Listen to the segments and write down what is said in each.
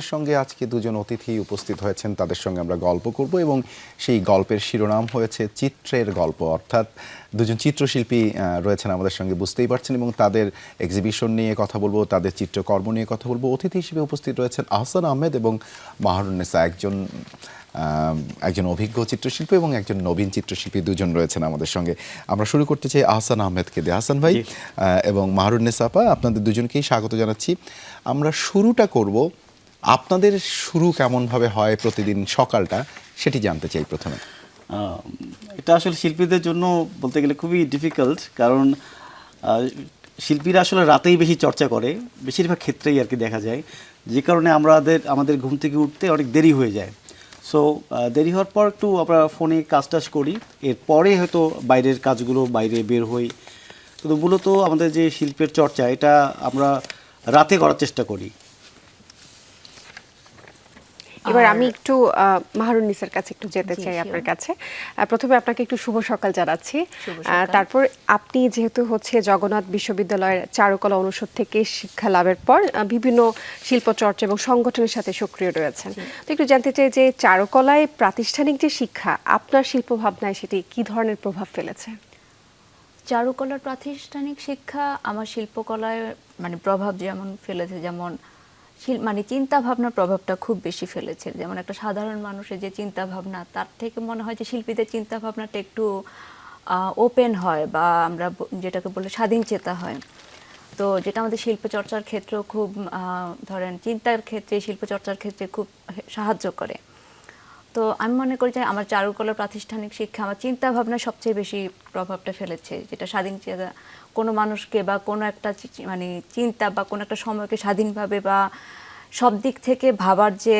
আমাদের সঙ্গে আজকে দুজন অতিথি উপস্থিত হয়েছেন। তাদের সঙ্গে আমরা গল্প করব এবং সেই গল্পের শিরোনাম হয়েছে চিত্রের গল্প। অর্থাৎ দুজন চিত্রশিল্পী রয়েছেন আমাদের সঙ্গে বুঝতেই পারছেন এবং তাদের এক্সিবিশন নিয়ে কথা বলব তাদের চিত্রকর্ম নিয়ে কথা বলব। অতিথি হিসেবে উপস্থিত রয়েছেন আহসান আহমেদ এবং মাহরুন্নেসা একজন একজন অভিজ্ঞ চিত্রশিল্পী এবং একজন নবীন চিত্রশিল্পী দুজন রয়েছেন আমাদের সঙ্গে। আমরা শুরু করতে চাই আহসান আহমেদকে দিয়ে। আহসান ভাই এবং মাহরুন্নেসা আপা আপনাদের দুজনকেই স্বাগত জানাচ্ছি। আমরা শুরুটা করব আপনাদের শুরু কেমনভাবে হয় প্রতিদিন সকালটা, সেটি জানতে চাই প্রথমে। এটা আসলে শিল্পীদের জন্য বলতে গেলে খুবই ডিফিকাল্ট কারণ শিল্পীরা আসলে রাতেই বেশি চর্চা করে, বেশিরভাগ ক্ষেত্রেই আর কি দেখা যায়। যে কারণে আমাদের আমাদের ঘুম থেকে উঠতে অনেক দেরি হয়ে যায়। সো দেরি হওয়ার পর একটু আমরা ফোনে কাজ টাজ করি, এরপরে হয়তো বাইরের কাজগুলো বাইরে বের হই। কিন্তু মূলত আমাদের যে শিল্পের চর্চা, এটা আমরা রাতে করার চেষ্টা করি। এবার আমি একটু মাহরুন নিসার কাছে একটু যেতে চাই আপনার কাছে। প্রথমে আপনাকে একটু শুভ সকাল জানাচ্ছি। তারপর আপনি যেহেতু হচ্ছে জগন্নাথ বিশ্ববিদ্যালয়ের চারুকলা অনুষদ থেকে শিক্ষা লাভের পর বিভিন্ন শিল্প চর্চা এবং সংগঠনের সাথে সক্রিয় রয়েছেন। তো একটু জানতে চাই যে চারুকলায় প্রাতিষ্ঠানিক যে শিক্ষা আপনার শিল্প ভাবনায় সেটি কি ধরনের প্রভাব ফেলেছে? চারুকলার প্রাতিষ্ঠানিক শিক্ষা আমার শিল্পকলায় মানে প্রভাব যেমন ফেলেছে যেমন মানে চিন্তা ভাবনার প্রভাবটা খুব বেশি ফেলেছে। যেমন একটা সাধারণ মানুষের যে চিন্তা ভাবনা তার থেকে মনে হয় যে শিল্পীদের চিন্তা ভাবনাটা একটু ওপেন হয় বা আমরা যেটাকে বলে স্বাধীন চেতা হয়। তো যেটা আমাদের শিল্প চর্চার ক্ষেত্রেও খুব ধরেন চিন্তার ক্ষেত্রে শিল্প চর্চার ক্ষেত্রে খুব সাহায্য করে। তো আমি মনে করি যে আমার চারুকলা প্রাতিষ্ঠানিক শিক্ষা আমার চিন্তা ভাবনা সবচেয়ে বেশি প্রভাবটা ফেলেছে যেটা স্বাধীন চেতা কোনো মানুষকে বা কোনো একটা মানে চিন্তা বা কোনো একটা সময়কে স্বাধীনভাবে বা সব দিক থেকে ভাবার যে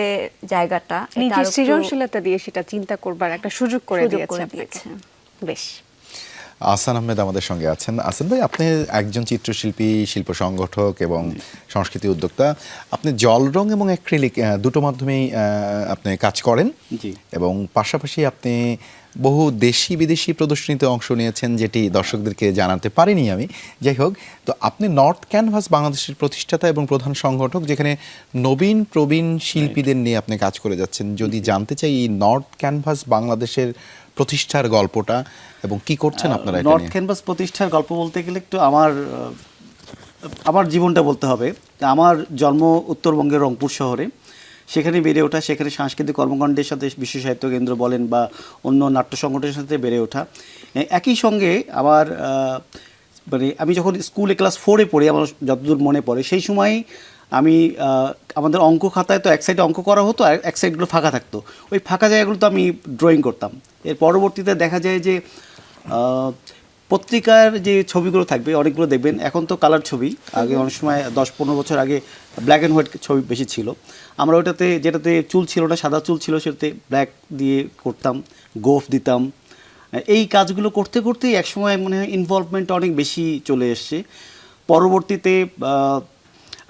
জায়গাটা নিজের সৃজনশীলতা দিয়ে সেটা চিন্তা করবার একটা সুযোগ করে দিয়েছে। বেশ আহসান আহমেদ আমাদের সঙ্গে আছেন। আসান ভাই আপনি একজন চিত্রশিল্পী শিল্প সংগঠক এবং সংস্কৃতি উদ্যোক্তা। আপনি জল রং এবং অ্যাক্রিলিক দুটো মাধ্যমেই আপনি কাজ করেন এবং পাশাপাশি আপনি বহু দেশি বিদেশি প্রদর্শনীতে অংশ নিয়েছেন যেটি দর্শকদেরকে জানাতে পারিনি আমি। যাই হোক তো আপনি নর্থ ক্যানভাস বাংলাদেশের প্রতিষ্ঠাতা এবং প্রধান সংগঠক যেখানে নবীন প্রবীণ শিল্পীদের নিয়ে আপনি কাজ করে যাচ্ছেন। যদি জানতে চাই এই নর্থ ক্যানভাস বাংলাদেশের প্রতিষ্ঠার গল্পটা এবং কি করছেন আপনারা নর্থ? ক্যানভাস প্রতিষ্ঠার গল্প বলতে গেলে একটু আমার আমার জীবনটা বলতে হবে। আমার জন্ম উত্তরবঙ্গের রংপুর শহরে। সেখানে বেড়ে ওঠা সেখানে সাংস্কৃতিক কর্মকাণ্ডের সাথে বিশ্ব সাহিত্য কেন্দ্র বলেন বা অন্য নাট্য সংগঠনের সাথে বেড়ে ওঠা। একই সঙ্গে আমার মানে আমি যখন স্কুলে ক্লাস ফোরে পড়ি আমার যতদূর মনে পড়ে সেই সময় আমি আমাদের অঙ্ক খাতায় তো এক সাইডে অঙ্ক করা হতো আর এক সাইডগুলো ফাঁকা থাকতো। ওই ফাঁকা জায়গাগুলো তো আমি ড্রয়িং করতাম। এর পরবর্তীতে দেখা যায় যে পত্রিকার যে ছবিগুলো থাকবে, অনেকগুলো দেখবেন। এখন তো কালার ছবি। আগে অনেক সময় দশ পনেরো বছর আগে ব্ল্যাক অ্যান্ড হোয়াইট ছবি বেশি ছিল। আমরা ওটাতে, যেটাতে চুল ছিল না, সাদা চুল ছিল, সেটাতে ব্ল্যাক দিয়ে করতাম, গোফ দিতাম। এই কাজগুলো করতে করতেই একসময় মনে হয় ইনভলভমেন্ট অনেক বেশি চলে এসছে। পরবর্তীতে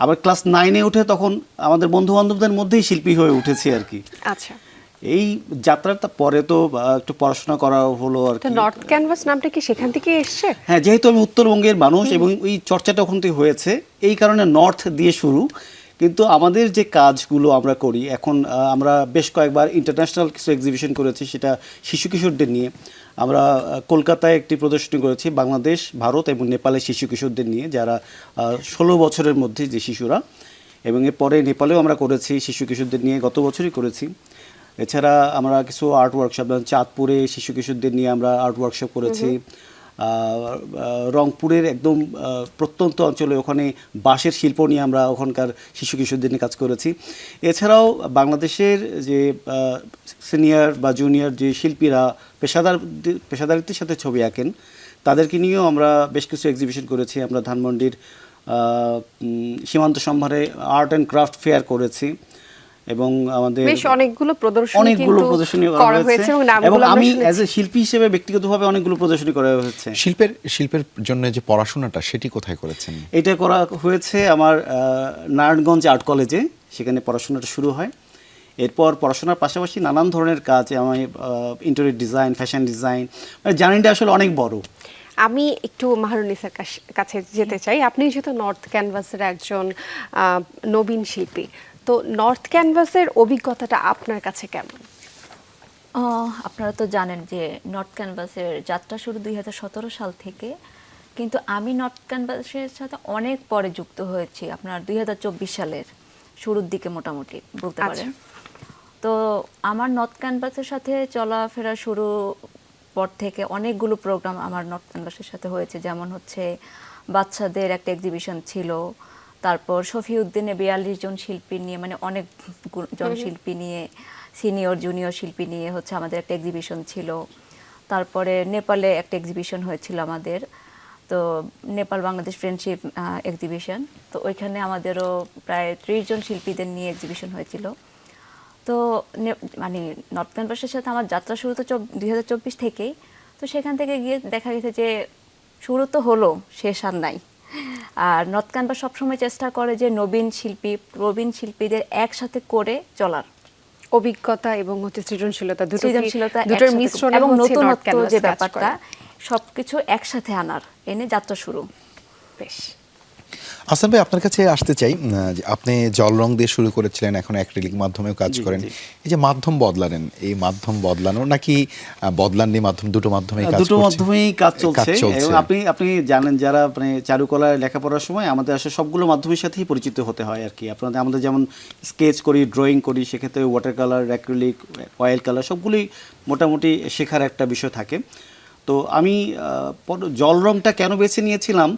আবার ক্লাস নাইনে উঠে তখন আমাদের বন্ধু বান্ধবদের মধ্যেই শিল্পী হয়ে উঠেছি আর কি। আচ্ছা। এই যাত্রাটা পরে তো একটু পড়াশোনা করা হলো আর কি। নর্থ ক্যানভাস নামটা কি সেখান থেকে এসছে? হ্যাঁ যেহেতু আমি উত্তরবঙ্গের মানুষ এবং ওই চর্চাটা ওখান থেকে হয়েছে এই কারণে নর্থ দিয়ে শুরু। কিন্তু আমাদের যে কাজগুলো আমরা করি, এখন আমরা বেশ কয়েকবার ইন্টারন্যাশনাল কিছু এক্সিবিশন করেছি, সেটা শিশু কিশোরদের নিয়ে। আমরা কলকাতায় একটি প্রদর্শনী করেছি, বাংলাদেশ, ভারত এবং নেপালের শিশু কিশোরদের নিয়ে, যারা ষোলো বছরের মধ্যে যে শিশুরা, এবং এরপরে নেপালেও আমরা করেছি শিশু কিশোরদের নিয়ে, গত বছরই করেছি। এছাড়া আমরা কিছু আর্ট ওয়ার্কশপ যেমন চাঁদপুরে শিশু কিশোরদের নিয়ে আমরা আর্ট ওয়ার্কশপ করেছি। রংপুরের একদম প্রত্যন্ত অঞ্চলে ওখানে বাঁশের শিল্প নিয়ে আমরা ওখানকার শিশু কিশোরদের নিয়ে কাজ করেছি। এছাড়াও বাংলাদেশের যে সিনিয়র বা জুনিয়র যে শিল্পীরা পেশাদার, পেশাদারিত্বের সাথে ছবি আঁকেন, তাদেরকে নিয়েও আমরা বেশ কিছু এক্সিবিশন করেছি। আমরা ধানমন্ডির সীমান্ত সম্ভারে আর্ট অ্যান্ড ক্রাফট ফেয়ার করেছি। এবং আমাদের বেশ অনেকগুলো প্রদর্শনী অনেকগুলো প্রদর্শনী করা হয়েছে। এবং আমি। অ্যাজ এ শিল্পী হিসেবে ব্যক্তিগতভাবে অনেকগুলো প্রদর্শনী করা হয়েছে। শিল্পের শিল্পের জন্য যে পড়াশোনাটা সেটি কোথায় করেছেন? এটা করা হয়েছে আমার নারায়ণগঞ্জ আর্ট কলেজে সেখানে পড়াশোনাটা শুরু হয়। এরপর পড়াশোনার পাশাপাশি নানান ধরনের কাজ আমি ইন্টারিয়র ডিজাইন ফ্যাশন ডিজাইন মানে জার্নিটা আসলে অনেক বড়। আমি একটু মাহরুনিসার কাছ- কাছে যেতে চাই। আপনি যেহেতু নর্থ ক্যানভাসের একজন আহ, নবীন শিল্পী তো নর্থ ক্যানভাসের অভিজ্ঞতাটা আপনার কাছে কেমন আপনারা তো জানেন যে নর্থ ক্যানভাসের যাত্রা শুরু দুই হাজার সতেরো সাল থেকে কিন্তু আমি নর্থ ক্যানভাসের সাথে অনেক পরে যুক্ত হয়েছি আপনার দুই হাজার চব্বিশ সালের শুরুর দিকে মোটামুটি বলতে আচ্ছা। পারেন তো আমার নর্থ ক্যানভাসের সাথে চলাফেরা শুরু পর থেকে অনেকগুলো প্রোগ্রাম আমার নর্থ ক্যানভাসের সাথে হয়েছে যেমন হচ্ছে বাচ্চাদের একটা এক্সিবিশন ছিল তারপর শফিউদ্দিনে বিয়াল্লিশ জন শিল্পী নিয়ে মানে অনেক জন শিল্পী নিয়ে সিনিয়র জুনিয়র শিল্পী নিয়ে হচ্ছে আমাদের একটা এক্সিবিশন ছিল। তারপরে নেপালে একটা এক্সিবিশন হয়েছিল আমাদের। তো নেপাল বাংলাদেশ ফ্রেন্ডশিপ এক্সিবিশন তো ওইখানে আমাদেরও প্রায় ত্রিশ জন শিল্পীদের নিয়ে এক্সিবিশন হয়েছিল। তো মানে নর্থ ক্যাম্পাসের সাথে আমার যাত্রা শুরু তো দুই হাজার চব্বিশ থেকেই। তো সেখান থেকে গিয়ে দেখা গেছে যে শুরু তো হলো শেষ আর নাই। আর নর্থ বা সবসময় চেষ্টা করে যে নবীন শিল্পী প্রবীণ শিল্পীদের একসাথে করে চলার। অভিজ্ঞতা এবং হচ্ছে সৃজনশীলতা দুটো সৃজনশীলতা দুটোর মিশ্রণ এবং নতুনত্ব যে ব্যাপারটা সবকিছু একসাথে আনার। এনে যাত্রা শুরু। বেশ। আসাম ভাই আপনার কাছে আসতে চাই যে আপনি জল রং দিয়ে শুরু করেছিলেন এখন অ্যাক্রিলিক মাধ্যমেও কাজ করেন। এই যে মাধ্যম বদলালেন এই মাধ্যম বদলানো নাকি বদলাননি মাধ্যম দুটো মাধ্যমে কাজ দুটো মাধ্যমেই কাজ চলছে এবং আপনি আপনি জানেন যারা মানে চারুকলায় লেখাপড়ার সময় আমাদের আসলে সবগুলো মাধ্যমের সাথেই পরিচিত হতে হয় আর কি। আপনাদের আমাদের যেমন স্কেচ করি ড্রয়িং করি সেক্ষেত্রে water colour acrylic oil colour সবগুলোই মোটামুটি শেখার একটা বিষয় থাকে। তো আমি জল রংটা কেন বেছে নিয়েছিলাম,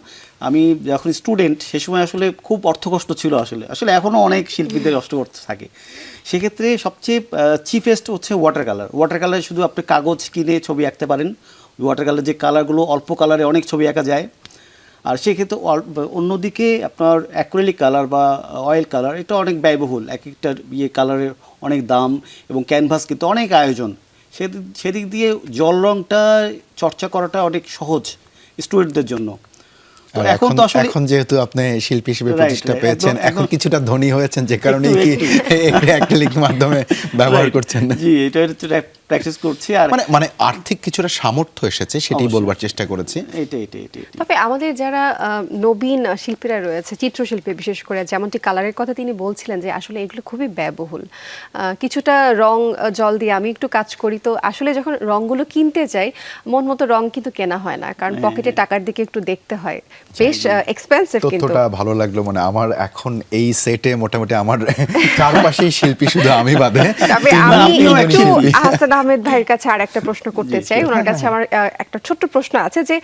আমি যখন স্টুডেন্ট সে সময় আসলে খুব অর্থকষ্ট ছিল আসলে। আসলে এখনও অনেক শিল্পীদের অর্থকষ্ট থাকে। সেক্ষেত্রে সবচেয়ে চিফেস্ট হচ্ছে ওয়াটার কালার ওয়াটার কালারে শুধু আপনি কাগজ কিনে ছবি আঁকতে পারেন। ওয়াটার কালার যে কালারগুলো অল্প কালারে অনেক ছবি আঁকা যায়। আর সেক্ষেত্রে অন্যদিকে আপনার অ্যাক্রেলিক কালার বা অয়েল কালার এটা অনেক ব্যয়বহুল। এক একটা ইয়ে কালারের অনেক দাম এবং ক্যানভাস কিন্তু অনেক আয়োজন। সেদিক দিয়ে জল রংটা চর্চা করাটা অনেক সহজ স্টুডেন্টদের জন্য। এখন এখন তো আসলে এখন যেহেতু আপনি শিল্পী হিসেবে প্রতিষ্ঠা পেয়েছেন এখন কিছুটা ধনী হয়েছেন যে কারণে কি। অ্যাক্রিলিক মাধ্যমে ব্যবহার করছেন জি এটা প্র্যাকটিস করছি আর মানে মানে আর্থিক কিছুটা সামর্থ্য এসেছে সেটাই বলবার চেষ্টা করেছি। এটা এটা এটা এটা। তবে আমাদের যারা নবীন শিল্পীরা রয়েছে চিত্রশিল্পী বিশেষ করে যেমনটি কালারের কথা তিনি বলছিলেন যে আসলে এগুলো খুবই ব্যয়বহুল। কিছুটা রং জল দিয়ে আমি একটু কাজ করি তো আসলে যখন রংগুলো কিনতে যাই মন মতো রং কিন্তু কেনা হয় না কারণ পকেটে টাকার দিকে একটু দেখতে হয়। বেশ এক্সপেন্সিভ কিন্তু। তথ্যটা ভালো লাগল মানে আমার এখন এই সেটে মোটামুটি আমার চারপাশেই শিল্পী শুধু আমি বাদে তবে আমি একটু। আহমেদ ভাইয়ের কাছে আর একটা প্রশ্ন করতে চাই। ওনার কাছে আমার একটা ছোট্ট প্রশ্ন আছে যে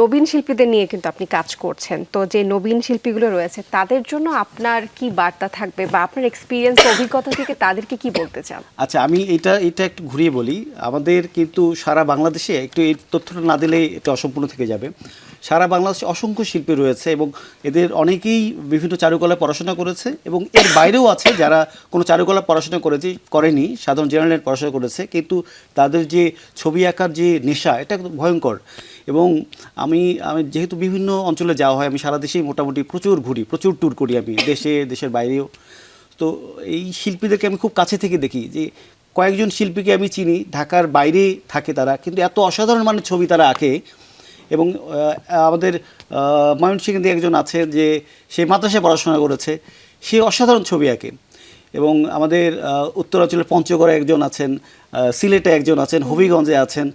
নবীন শিল্পীদের নিয়ে কিন্তু আপনি কাজ করছেন। তো যে নবীন শিল্পীগুলো রয়েছে তাদের জন্য আপনার কি বার্তা থাকবে বা আপনার এক্সপিরিয়েন্স অভিজ্ঞতা থেকে তাদেরকে কি বলতে চান? আচ্ছা আমি এটা এটা একটু ঘুরিয়ে বলি। আমাদের কিন্তু সারা বাংলাদেশে একটু এই তথ্যটা না দিলে এটা অসম্পূর্ণ থেকে যাবে। সারা বাংলাদেশে অসংখ্য শিল্পী রয়েছে এবং এদের অনেকেই বিভিন্ন চারুকলায় পড়াশোনা করেছে এবং এর বাইরেও আছে যারা কোনো চারুকলা পড়াশোনা করেছে, করেনি, সাধারণ জেনারেল পড়াশোনা করেছে, কিন্তু তাদের যে ছবি আঁকার যে নেশা, এটা ভয়ঙ্কর। এবং আমি আমি যেহেতু বিভিন্ন অঞ্চলে যাওয়া হয়, আমি সারা দেশেই মোটামুটি প্রচুর ঘুরি, প্রচুর ট্যুর করি আমি দেশে, দেশের বাইরেও। তো এই শিল্পীদেরকে আমি খুব কাছে থেকে দেখি যে কয়েকজন শিল্পীকে আমি চিনি, ঢাকার বাইরে থাকে তারা, কিন্তু এত অসাধারণ মানের ছবি তারা আঁকে। এবং আমাদের দিয়ে একজন আছে যে সে মাদ্রাসায় পড়াশোনা করেছে। সে অসাধারণ ছবি আঁকে এবং আমাদের উত্তরাঞ্চলের পঞ্চগড়ে একজন আছেন সিলেটে একজন আছেন, হবিগঞ্জে আছেন।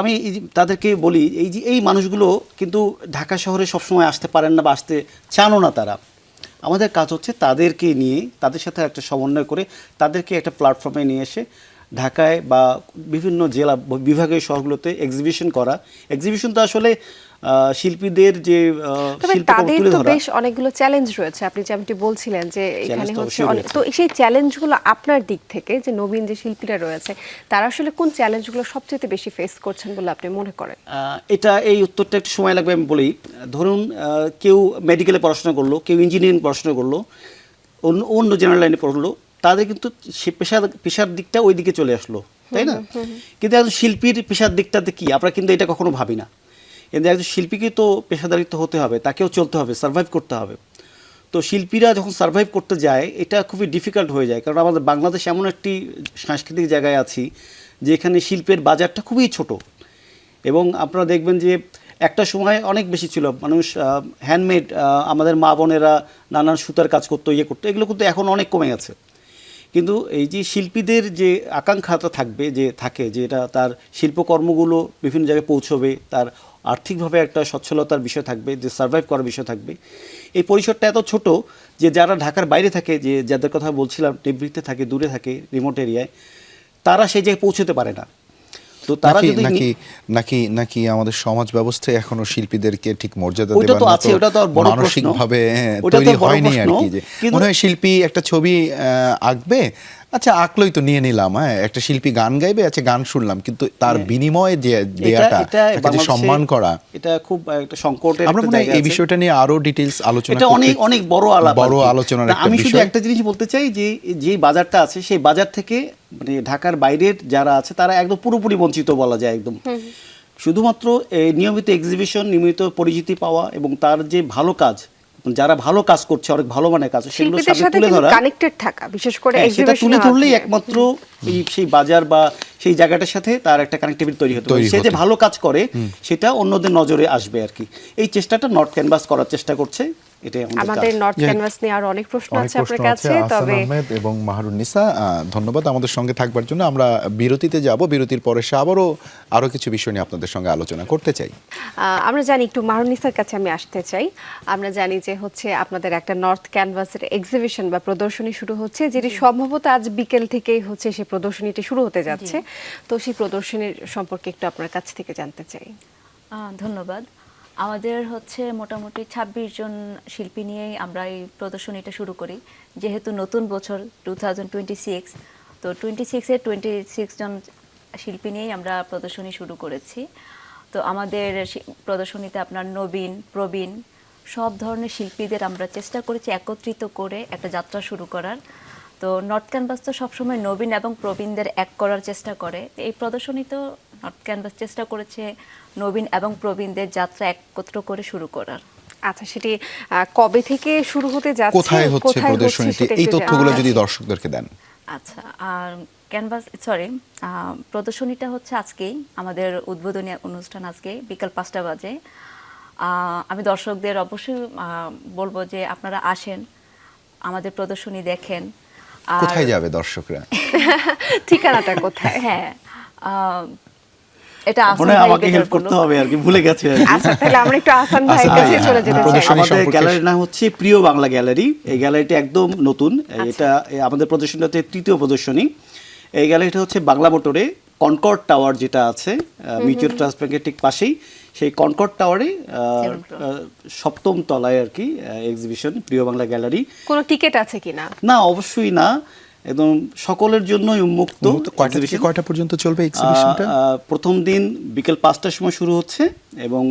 আমি তাদেরকে বলি, এই যে এই মানুষগুলো কিন্তু ঢাকা শহরে সবসময় আসতে পারেন না বা আসতে চানও না তারা। আমাদের কাজ হচ্ছে তাদেরকে নিয়ে, তাদের সাথে একটা সমন্বয় করে তাদেরকে একটা প্ল্যাটফর্মে নিয়ে এসে ঢাকায় বা বিভিন্ন জেলা বিভাগীয় শহরগুলোতে এক্সিবিশন করা। এক্সিবিশন তো আসলে শিল্পীদের যে তাদের তো বেশ অনেকগুলো চ্যালেঞ্জ রয়েছে। আপনি যেমনটি বলছিলেন যে এখানে হচ্ছে তো সেই চ্যালেঞ্জগুলো আপনার দিক থেকে যে নবীন যে শিল্পীরা রয়েছে তারা আসলে কোন চ্যালেঞ্জগুলো সবচেয়ে বেশি ফেস করছেন বলে আপনি মনে করেন? আহ, এটা এই উত্তরটা একটু সময় লাগবে আমি বলি। ধরুন কেউ মেডিকেলে পড়াশোনা করল কেউ ইঞ্জিনিয়ারিং পড়াশোনা করল অন্য অন্য জেনারেল লাইনে পড়ল তাদের কিন্তু সে পেশার পেশার দিকটা ওই দিকে চলে আসলো তাই না? কিন্তু একজন শিল্পীর পেশার দিকটাতে কি? আমরা কিন্তু এটা কখনো ভাবি না। কিন্তু একজন শিল্পীকে তো পেশাদারিত্ব হতে হবে তাকেও চলতে হবে সার্ভাইভ করতে হবে। তো শিল্পীরা যখন সার্ভাইভ করতে যায় এটা খুবই ডিফিকাল্ট হয়ে যায়। কারণ আমাদের বাংলাদেশ এমন একটি সাংস্কৃতিক জায়গায় আছি যেখানে শিল্পের বাজারটা খুবই ছোট। এবং আপনারা দেখবেন যে একটা সময় অনেক বেশি ছিল মানুষ হ্যান্ডমেড আমাদের মা বোনেরা নানান সুতার কাজ করতো ইয়ে করতো এগুলো কিন্তু এখন অনেক কমে গেছে। কিন্তু এই যে শিল্পীদের যে আকাঙ্ক্ষাটা থাকবে, যে থাকে, যে এটা তার শিল্পকর্মগুলো বিভিন্ন জায়গায় পৌঁছবে, তার আর্থিকভাবে একটা সচ্ছলতার বিষয় থাকবে, যে সার্ভাইভ করার বিষয় থাকবে। এই পরিসরটা এত ছোট যে যারা ঢাকার বাইরে থাকে, যে যাদের কথা বলছিলাম নিবৃত্তে থাকে, দূরে থাকে রিমোট এরিয়ায় তারা সেই জায়গায় পৌঁছতে পারে না। তো তারা নাকি যদি নাকি নাকি নাকি আমাদের সমাজ ব্যবস্থায় এখনও শিল্পীদেরকে ঠিক মর্যাদা দেওয়া তো আছে, ওটা তো আর বড় প্রশ্ন। মানসিকভাবে হ্যাঁ, তৈরি হয়নি আর কি যে মনে হয় শিল্পী একটা ছবি আহ, আঁকবে আচ্ছা আঁকলোই তো নিয়ে নিলাম হ্যাঁ একটা শিল্পী গান গাইবে আচ্ছা গান শুনলাম কিন্তু তার বিনিময়ে যে দেয়াটা এটা তাকে যে সম্মান করা। এটা খুব একটা সংকটের আমরা মনে এই বিষয়টা নিয়ে আরও ডিটেলস আলোচনা এটা অনেক অনেক বড় আলাপ বড় আলোচনার একটা আমি শুধু একটা জিনিস বলতে চাই যে যে বাজারটা আছে সেই বাজার থেকে মানে ঢাকার বাইরের যারা আছে তারা একদম পুরোপুরি বঞ্চিত বলা যায় একদম। শুধুমাত্র এই নিয়মিত এক্সিবিশন নিয়মিত পরিচিতি পাওয়া এবং তার যে ভালো কাজ যারা ভালো কাজ করছে অনেক ভালো মানের কাজ সেগুলো সামনে তুলে ধরা। কানেক্টেড থাকা বিশেষ করে হ্যাঁ, সেটা তুলে ধরলেই একমাত্র এই সেই বাজার বা সেই জায়গাটার সাথে তার একটা কানেক্টিভিটি তৈরি হতে সে যে ভালো কাজ করে সেটা অন্যদের নজরে আসবে আর কি। এই চেষ্টাটা নর্থ ক্যানভাস করার চেষ্টা করছে। এটাই আমাদের নর্থ ক্যানভাস নিয়ে আরও অনেক প্রশ্ন আছে আপনার কাছে তবে আহমেদ এবং মাহরুন নিসা ধন্যবাদ আমাদের সঙ্গে থাকবার জন্য। আমরা বিরতিতে যাব বিরতির পরে সে আবারও আরও কিছু বিষয় নিয়ে আপনাদের সঙ্গে আলোচনা করতে চাই। আমরা জানি একটু মারুনিসার কাছে আমি আসতে চাই। আমরা জানি যে হচ্ছে আপনাদের একটা নর্থ ক্যানভাসের এক্সিবিশন বা প্রদর্শনী শুরু হচ্ছে যেটি সম্ভবত আজ বিকেল থেকেই হচ্ছে সেই প্রদর্শনীটি শুরু হতে যাচ্ছে। তো সেই প্রদর্শনীর সম্পর্কে একটু আপনার কাছ থেকে জানতে চাই। আহ, ধন্যবাদ। আমাদের হচ্ছে মোটামুটি ২৬ জন শিল্পী নিয়েই আমরা এই প্রদর্শনীটা শুরু করি। যেহেতু নতুন বছর টু থাউজেন্ড টোয়েন্টি সিক্স তো টোয়েন্টি সিক্সে টোয়েন্টি সিক্স জন শিল্পী নিয়েই আমরা প্রদর্শনী শুরু করেছি। তো আমাদের প্রদর্শনীতে আপনার নবীন, প্রবীণ, সব ধরনের শিল্পীদের আমরা চেষ্টা করেছি একত্রিত করে একটা যাত্রা শুরু করার। তো নর্থ ক্যানভাস তো সবসময় নবীন এবং প্রবীণদের এক করার চেষ্টা করে। এই প্রদর্শনীতেও নর্থ ক্যানভাস চেষ্টা করেছে নবীন এবং প্রবীণদের যাত্রা একত্র করে শুরু করার। আচ্ছা সেটি কবে থেকে শুরু হতে যাচ্ছে? কোথায় হচ্ছে প্রদর্শনীটি? এই তথ্যগুলো যদি দর্শকদেরকে দেন। আচ্ছা আর ক্যানভাস সরি প্রদর্শনীটা হচ্ছে আজকেই আমাদের উদ্বোধনী অনুষ্ঠান আজকে বিকাল পাঁচটা বাজে। আহ, আমি দর্শকদের অবশ্যই আহ, বলব যে আপনারা আসেন আমাদের প্রদর্শনী দেখেন আর- কোথায় যাবে দর্শকরা? ঠিকানাটা কোথায়? হ্যাঁ আহ, এটা আসাম মনে ভাই আমাকে better হেল্প করতে হবে আর কি ভুলে গেছে আচ্ছা তাহলে আমরা একটু আসান ভাইয়ের কাছে চলে যেতে চাই। আমাদের গ্যালারির নাম হচ্ছে প্রিয় বাংলা গ্যালারি এই গ্যালারিটা একদম নতুন। এটা আমাদের প্রদর্শনী হচ্ছে তৃতীয় প্রদর্শনী। এই গ্যালারিটা হচ্ছে বাংলা মোটরে কনকর্ড টাওয়ার যেটা আছে মিউচুয়াল ট্রাস্ট ব্যাংকের ঠিক পাশেই। সেই কনকর্ড টাওয়ারে সপ্তম তলায় আর কি এক্সিবিশন প্রিয় বাংলা গ্যালারি কোনো টিকিট আছে কিনা? না অবশ্যই না। একদম সকলের জন্যই উন্মুক্ত। কয়টা পর্যন্ত চলবে এক্সিবিশনটা প্রথম দিন বিকেল পাঁচটার সময় শুরু হচ্ছে এবং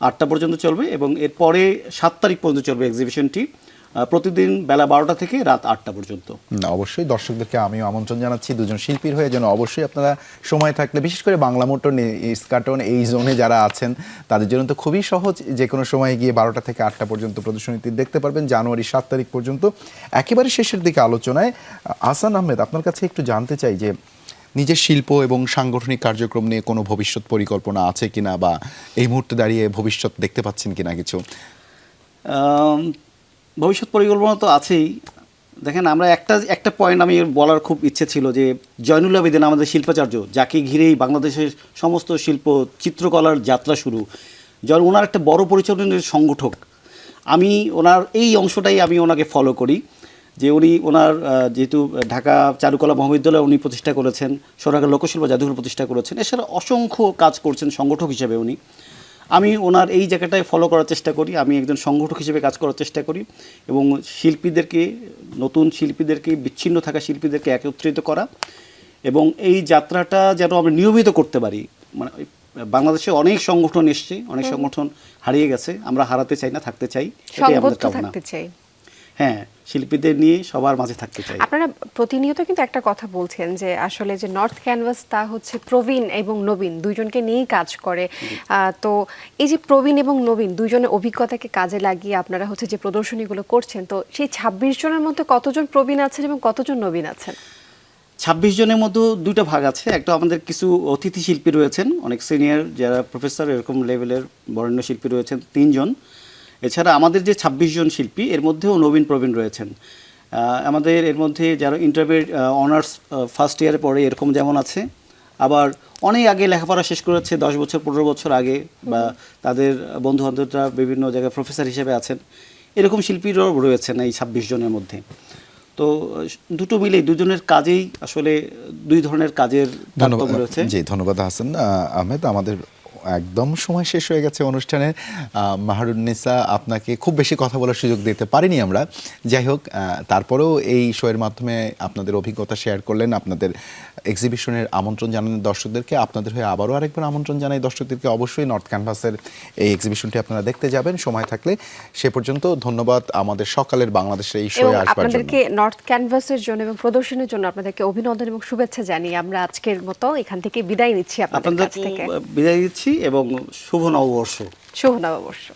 আটটা পর্যন্ত চলবে এবং এরপরে সাত তারিখ পর্যন্ত চলবে এক্সিবিশনটি প্রতিদিন বেলা বারোটা থেকে রাত আটটা পর্যন্ত। না অবশ্যই দর্শকদেরকে আমিও আমন্ত্রণ জানাচ্ছি। দুজন শিল্পীর হয়ে যেন অবশ্যই আপনারা সময় থাকলে বিশেষ করে বাংলা মোটর ইস্কাটন এই জোনে যারা আছেন তাদের জন্য তো খুবই সহজ। যে কোনো সময় গিয়ে বারোটা থেকে আটটা পর্যন্ত প্রদর্শনীটি দেখতে পারবেন জানুয়ারি সাত তারিখ পর্যন্ত। একেবারে শেষের দিকে আলোচনায় আসান আহমেদ আপনার কাছে একটু জানতে চাই যে নিজের শিল্প এবং সাংগঠনিক কার্যক্রম নিয়ে কোনো ভবিষ্যৎ পরিকল্পনা আছে কিনা বা এই মুহূর্তে দাঁড়িয়ে ভবিষ্যৎ দেখতে পাচ্ছেন কিনা কিছু? ভবিষ্যৎ পরিকল্পনা তো আছেই। দেখেন, আমরা একটা একটা পয়েন্ট আমি বলার খুব ইচ্ছে ছিল যে জয়নুল আবেদিন আমাদের শিল্পাচার্য, যাকে ঘিরেই বাংলাদেশের সমস্ত শিল্প চিত্রকলার যাত্রা শুরু। জন, ওনার একটা বড় পরিচালনের সংগঠক। আমি ওনার, এই অংশটাই আমি ওনাকে ফলো করি, যে উনি ওনার যেহেতু ঢাকা চারুকলা মহাবিদ্যালয় উনি প্রতিষ্ঠা করেছেন সোনারগাঁ লোকশিল্প জাদুঘর প্রতিষ্ঠা করেছেন, এছাড়া অসংখ্য কাজ করছেন সংগঠক হিসেবে উনি। আমি ওনার এই জায়গাটায় ফলো করার চেষ্টা করি আমি একজন সংগঠক হিসেবে কাজ করার চেষ্টা করি এবং শিল্পীদেরকে নতুন শিল্পীদেরকে বিচ্ছিন্ন থাকা শিল্পীদেরকে একত্রিত করা এবং এই যাত্রাটা যেন আমরা নিয়মিত করতে পারি। মানে বাংলাদেশে অনেক সংগঠন এসছে অনেক সংগঠন হারিয়ে গেছে আমরা হারাতে চাই না থাকতে চাই এটাই আমাদের কামনা। হ্যাঁ শিল্পীদের নিয়ে সবার মাঝে থাকতে চাই। আপনারা প্রতিনিয়ত কিন্তু একটা কথা বলছেন যে আসলে যে নর্থ ক্যানভাস তা হচ্ছে প্রবীণ এবং নবীন দুইজনকে নিয়েই কাজ করে। তো এই যে প্রবীণ এবং নবীন দুইজনের অভিজ্ঞতাকে কাজে লাগিয়ে আপনারা হচ্ছে যে প্রদর্শনীগুলো করছেন তো সেই ছাব্বিশ জনের মধ্যে কতজন প্রবীণ আছেন এবং কতজন নবীন আছেন? ছাব্বিশ জনের মধ্যে দুইটা ভাগ আছে। একটা আমাদের কিছু অতিথি শিল্পী রয়েছেন অনেক সিনিয়র যারা প্রফেসর এরকম লেভেলের বরেণ্য শিল্পী রয়েছেন তিনজন। এছাড়া আমাদের যে ছাব্বিশ জন শিল্পী এর মধ্যেও নবীন প্রবীণ রয়েছেন। আমাদের এর মধ্যে যারা ইন্টারমিডিয়েট অনার্স ফার্স্ট ইয়ারে পড়ে এরকম যেমন আছে আবার অনেক আগে লেখাপড়া শেষ করেছে দশ বছর পনেরো বছর আগে বা তাদের বন্ধু বান্ধবরা বিভিন্ন জায়গায় প্রফেসর হিসেবে আছেন। এরকম শিল্পীরাও রয়েছেন এই ছাব্বিশ জনের মধ্যে। তো দুটো মিলেই দুজনের কাজেই আসলে দুই ধরনের কাজের ধন্যবাদ রয়েছে। জি ধন্যবাদ হাসান আহমেদ আমাদের একদম সময় শেষ হয়ে গেছে অনুষ্ঠানের আহ, মাহারুন্নিসা আপনাকে খুব বেশি কথা বলার সুযোগ দিতে পারিনি আমরা। যাই হোক তারপরেও এই শোয়ের মাধ্যমে আপনাদের অভিজ্ঞতা শেয়ার করলেন আপনাদের এক্সিবিশনের আমন্ত্রণ জানালেন দর্শকদেরকে আপনাদের হয়ে আবারও আরেকবার আমন্ত্রণ জানাই দর্শকদেরকে। অবশ্যই নর্থ ক্যানভাসের এই এক্সিবিশনটি আপনারা দেখতে যাবেন সময় থাকলে। সে পর্যন্ত ধন্যবাদ আমাদের সকালের বাংলাদেশের এই শোয়ে আসবার জন্য। আপনাদেরকে নর্থ ক্যানভাসের জন্য এবং প্রদর্শনের জন্য আপনাদেরকে অভিনন্দন এবং শুভেচ্ছা জানিয়ে আমরা আজকের মতো এখান থেকে বিদায় নিচ্ছি আপনাদের কাছ থেকে। বিদায় দিচ্ছি এবং শুভ নববর্ষ। শুভ নববর্ষ।